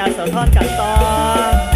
ยาสะท้อนกับต่อ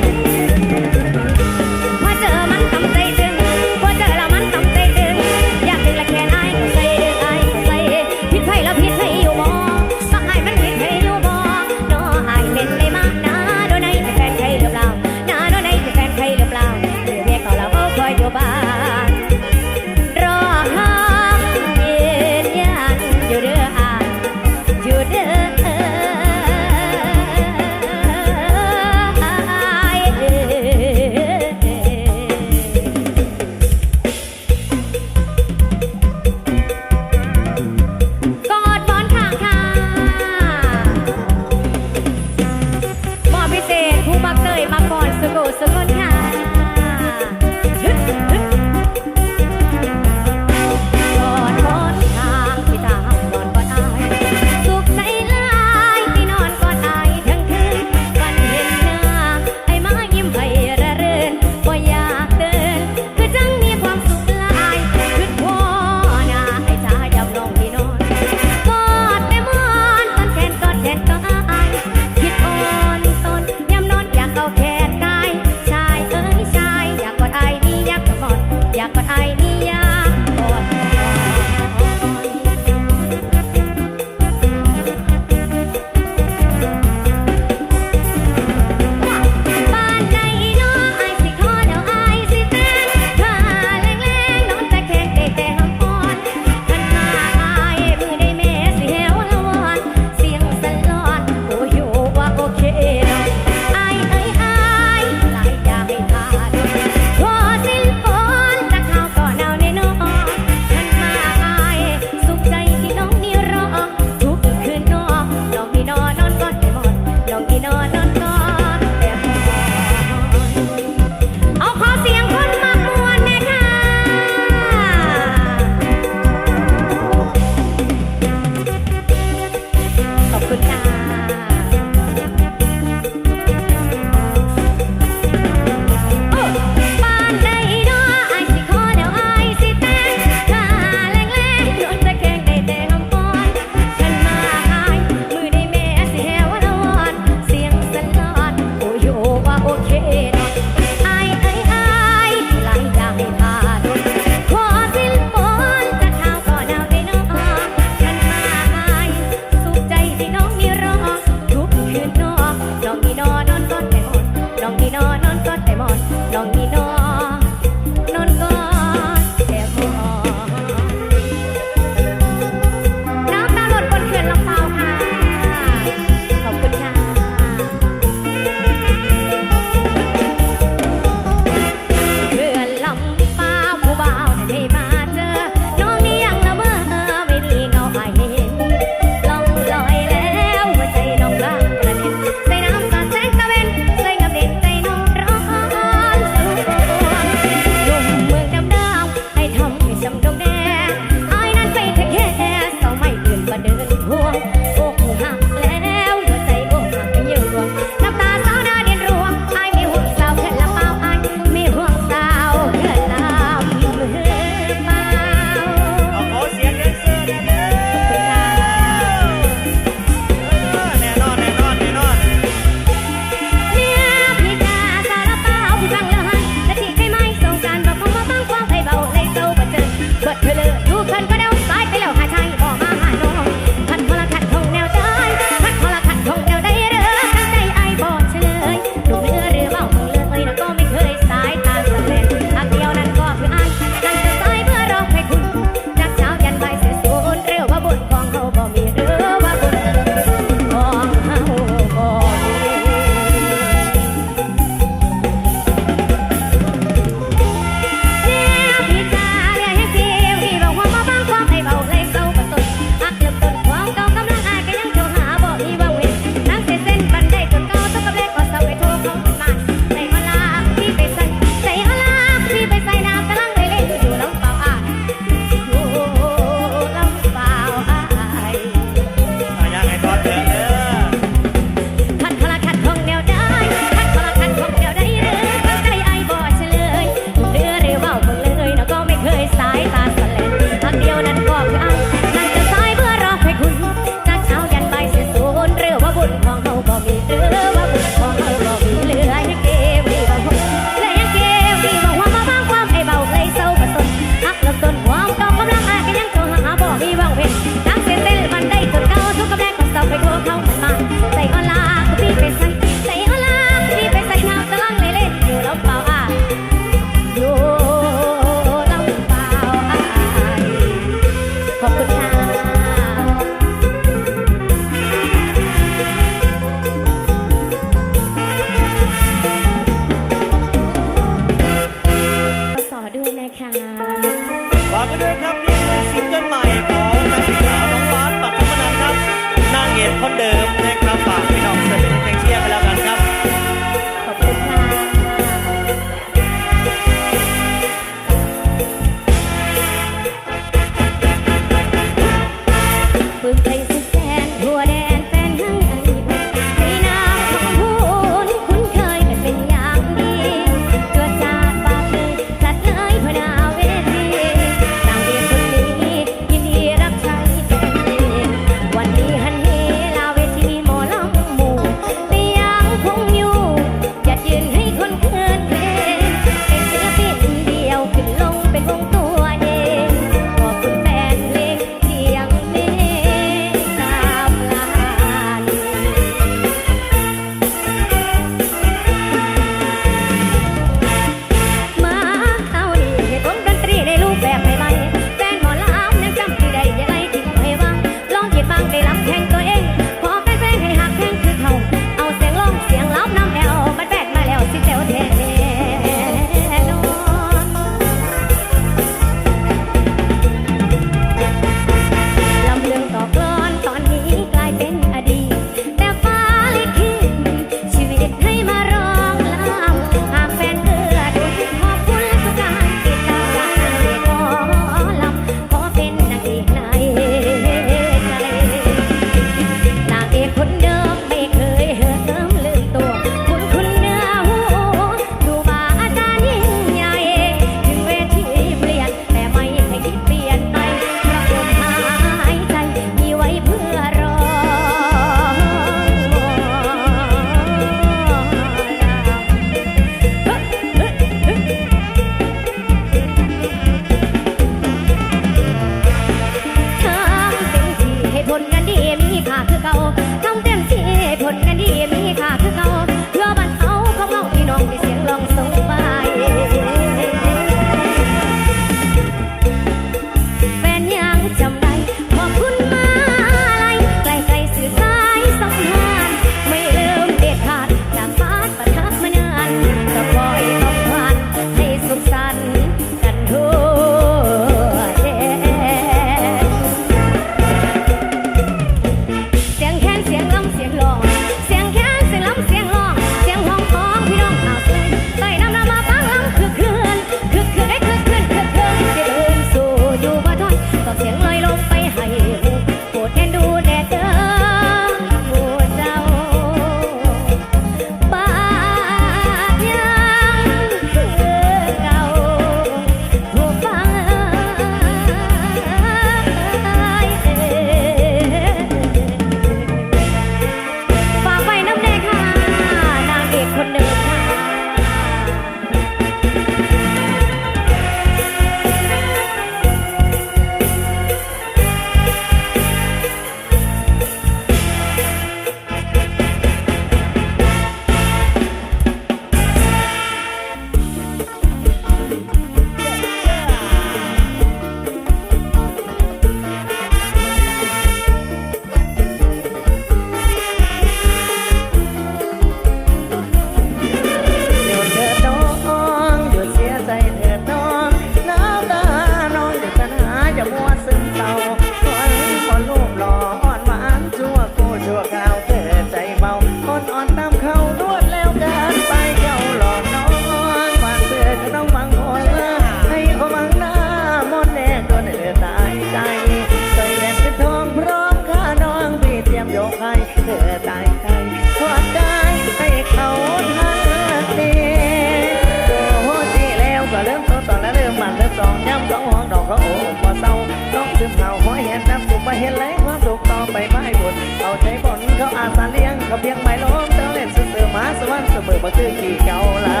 ึมเศร้าหัวเห็นน้ำสุกมาเห็นแรงความสุขต่อไปไม่หมดเอาใจบ่นเขาอาสาเลี้ยงเขาเพียงไม่ล้มเจ้าเล่นซื่อมาสวรรค์เสมอมาคือกี่เก่าลา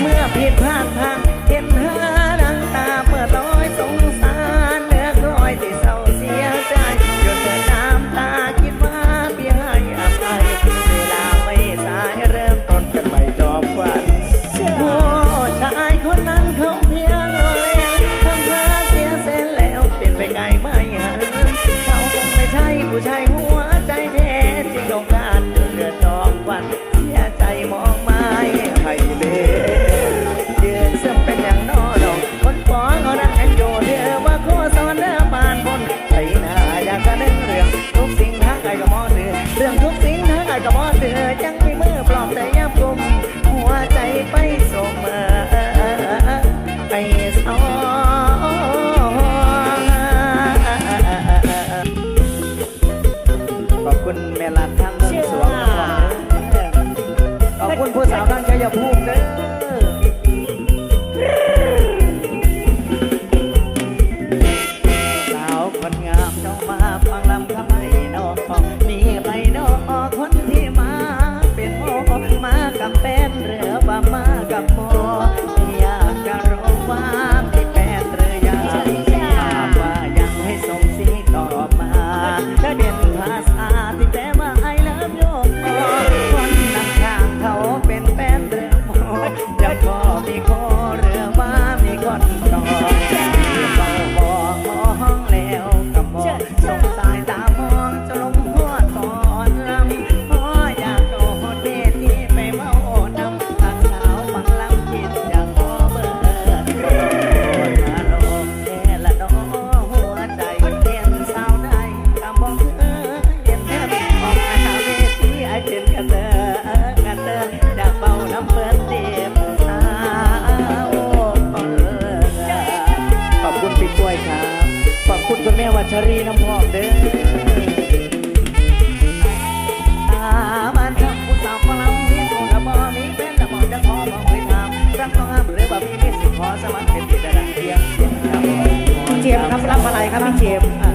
เมื่อผิดพลาดทางเห็นเธอดังตาเมื่อต้อง มาลัยครับพี่เจมส์